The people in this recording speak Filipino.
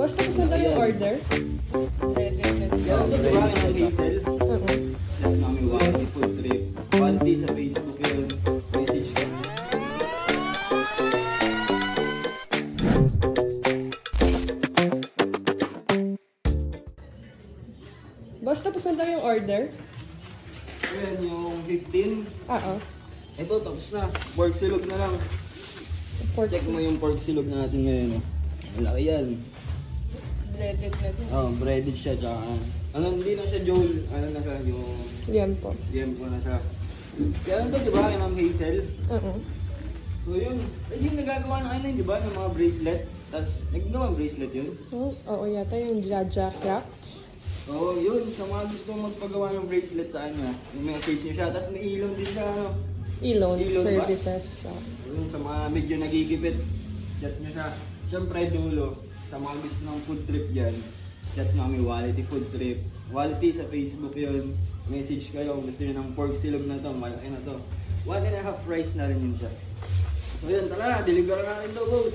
Boss, tapos na daw yung order? Ready na Yan, ito diba yung Hazel? Oo. Set namin one food trip. Quality sa Facebook yun. Message ka. Boss, tapos na daw yung order? Ayan, yung 15. Oo. Ito, tapos na. Pork silog na lang. Pork Check mo yung pork silog natin ngayon. oh. Malaki yan. Breaded na din. Oh, breaded siya. Tsaka, ano, hindi na siya Joel. Ano na siya, yung Yan po. liempo na siya. Kaya ano to, di ba, kay Ma'am Hazel? Oo. So yun, eh, yung nagagawa na ano yun, di ba, ng mga bracelet. Tapos, nagagawa bracelet yun. Oh, oo yata yung Jaja Crafts. Oo, yun. Sa mga gusto magpagawa ng bracelet sa kanya, yung message niyo siya. Tapos may ilong din siya, ano. Elon ba? services. So. Yung sa mga medyo nagigipit, chat niyo siya. Siyempre, dulo, sa mga gusto ng food trip dyan, chat niyo kami, Quality Food Trip. Quality sa Facebook yun. Message kayo kung gusto niyo ng pork silog na to, malaki na to. One and a half price na rin yun siya. So yun, tara, deliver na rin to, boss.